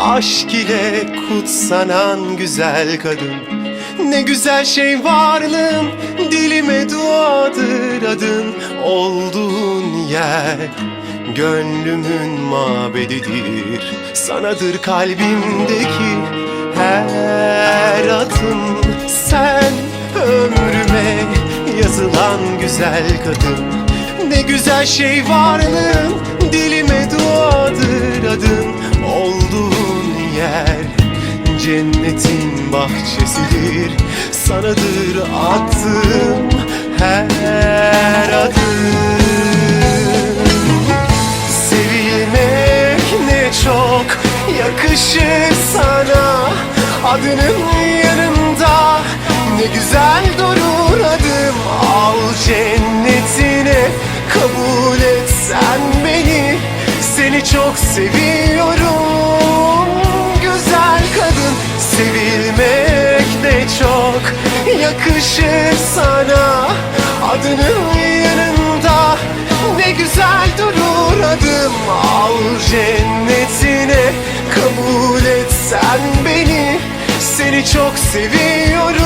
aşk ile kutsanan güzel kadın. Ne güzel şey varlığım dilime duadır adın. Olduğun yer gönlümün mabedidir. Sanadır kalbimdeki her adım Sen ömrüme yazılan güzel kadın. Ne güzel şey varlığın dilime duadır adın. Olduğun yer. Cennetin bahçesidir. Sanadır attığım her adım. Sevilmek ne çok yakışır sana. Adının yanında ne güzel durur adım. Al cennetine adım Al cennetine. Kabul et sen beni. Seni çok seviyorum